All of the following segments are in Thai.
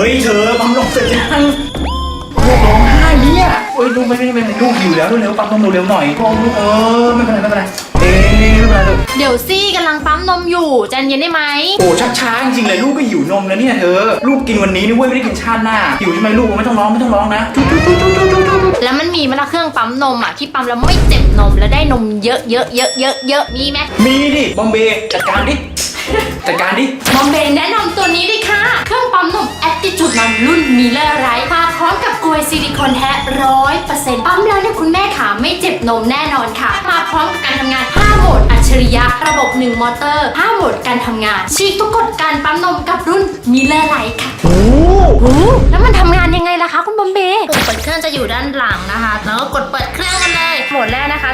เฮ้ยเธอปั๊มนมเสร็จยังลูกร้องไห้เนี่ยเอ้ยลูกไม่ไม่ไม่ไม่ลูกหิวแล้วเร็วๆปั๊มนมเร็วๆหน่อยลูกลูกเออไม่เป็นไรไม่เป็นไรเอ๊ะไม่เป็นไรลูกเดี๋ยวซี่กำลังปั๊มนมอยู่ใจเย็นได้ไหมโอ้ชักช้าจริงๆเลยลูกก็หิวนมแล้วเนี่ยเธอลูกกินวันนี้นี่เว้ยไม่ได้กินชาติหน้าหิวใช่ไหมลูกไม่ต้องร้องไม่ต้องร้องนะจุ๊บจุ๊บจุ๊บจุ๊บจุ๊บจุ๊บจุ๊บแล้วมันมีไหมล่ะเครื่องปั๊มนมอะที่ปั๊มแล้วไม่เจ็บนมแล้วได้นมเยอะเยอะเยอะเยอะเยอะมีไหมมีดิบอมเบย์จัดการดิ จัดการดิบอมเบย์แนะนำตัวนี้เลยค่ะ เครื่องปั๊มนม Attitude นอนรุ่นมิเลอร์ไรมาพร้อมกับกลวยซิลิโคนแท้ร้อยเปอร์เซ็นต์ปั๊มแล้วเนี่ยคุณแม่ขาไม่เจ็บนมแน่นอนค่ะ มาพร้อมกับการทำงาน 5 โหมดอัจฉริยะ ระบบ 1 มอเตอร์ 5 โหมดการทำงาน ฉีกทุกกฎการปั๊มนมกับรุ่นมิเลอร์ไรค่ะโอ้โอ้แล้วมันทำงานยังไงล่ะคะ คุณบอมเบย์ปุ่มเปิดเครื่องจะอยู่ด้านหลังนะคะ แล้วก็กดเปิด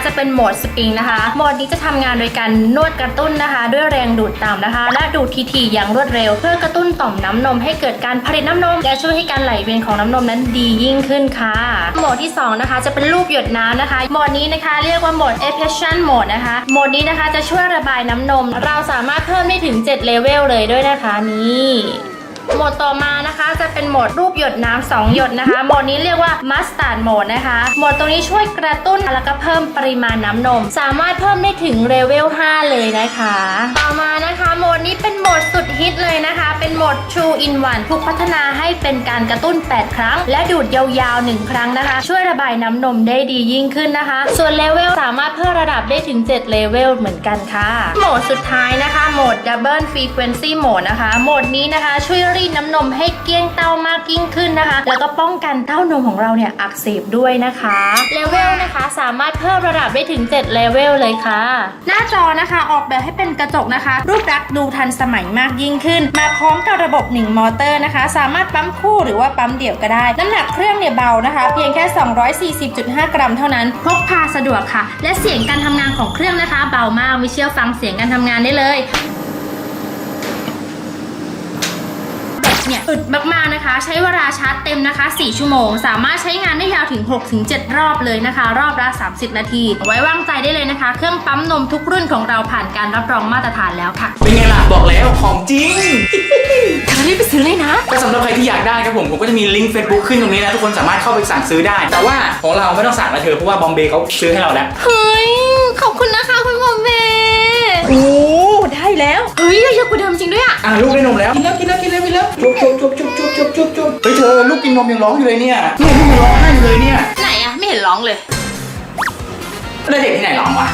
จะเป็นโหมดสปริงนะคะโหมดนี้จะทำงานโดยการนวดกระตุ้นนะคะ ด้วยแรงดูดต่ำนะคะ และดูดทีๆอย่างรวดเร็ว เพื่อกระตุ้นต่อมน้ำนมให้เกิดการผลิตน้ำนม และช่วยให้การไหลเวียนของน้ำนมนั้นดียิ่งขึ้นค่ะโหมดที่สองนะคะ จะเป็นรูปหยดน้ำนะคะโหมดนี้นะคะ เรียกว่าโหมด e f f e c t i o n mode นะคะโหมดนี้นะคะจะช่วยระบายน้ำนม เราสามารถเพิ่มได้ถึง7เลเวลเลยด้วยนะคะนี่ โหมดต่อมานะคะจะเป็นโหมดรูปหยดน้ำสองหยดนะคะ โหมดนี้เรียกว่ามัสตาร์ดโหมดนะคะ โหมดตรงนี้ช่วยกระตุ้นแล้วก็เพิ่มปริมาณน้ำนม สามารถเพิ่มได้ถึงเลเวล5เลยนะคะ ต่อมานะคะ โหมดนี้เป็น ฮิตเลยนะคะ เป็นโหมด True in One ถูกพัฒนาให้เป็นการกระตุ้น 8 ครั้ง และดูดยาวๆ 1 ครั้งนะคะ ช่วยระบายน้ำนมได้ดียิ่งขึ้นนะคะ ส่วนเลเวลสามารถเพิ่มระดับได้ถึง 7 เลเวลเหมือนกันค่ะ โหมดสุดท้ายนะคะ โหมด Double Frequency Mode นะคะ โหมดนี้นะคะ ช่วยรีดน้ำนมให้เกลี้ยงเต้ามากยิ่งขึ้นนะคะ แล้วก็ป้องกันเต้านมของเราเนี่ยอักเสบด้วยนะคะ เลเวลนะคะสามารถเพิ่มระดับได้ถึง 7 เลเวลเลยค่ะ หน้าจอนะคะออกแบบให้เป็นกระจกนะคะ รูปลักษณ์ดูทันสมัยมากยิ่งขึ้น มาพร้อมกับระบบ 1 มอเตอร์นะคะ สามารถปั๊มคู่หรือว่าปั๊มเดี่ยวก็ได้ น้ำหนักเครื่องเนี่ยเบานะคะ เพียงแค่ 240.5 กรัมเท่านั้น พกพาสะดวกค่ะ และเสียงการทำงานของเครื่องนะคะ เบามากไม่เชื่อฟังเสียงการทำงานได้เลย เนี่ยอึดมากๆนะคะ ใช้เวลาชาร์จเต็มนะคะ 4 ชั่วโมง สามารถใช้งานได้ยาวถึง 6-7 รอบเลยนะคะ รอบละ 30 นาที ไว้วางใจได้เลยนะคะ เครื่องปั๊มนมทุกรุ่นของเราผ่านการรับรองมาตรฐานแล้วค่ะ เป็นไงล่ะ บอกแล้วของจริงเธอรีบไปซื้อเลยนะก็สำหรับใครที่อยากได้ครับผมผมก็จะมีลิงก์ Facebook ขึ้นตรงนี้นะทุกคนสามารถเข้าไปสั่งซื้อได้ แต่ว่าของเราไม่ต้องสั่งแล้วเธอเพราะว่าบอมเบย์เขาซื้อให้เราแล้วเฮ้ยขอบคุณนะ ริงด้วยอะอะลูกได้นมแล้ว กินแล้วกินแล้วกินแล้วกินแล้วจุ๊บจุ๊บจุ๊บจุ๊บจุ๊บจุ๊บจุ๊บจุ๊บเฮ้ยเธอลูกกินนมยังร้องอยู่เลยเนี่ยเนี่ยลูกยังร้องไห้อยู่เลยเนี่ยไหนอะไม่เห็นร้องเลย แล้วเด็กที่ไหนร้องวะ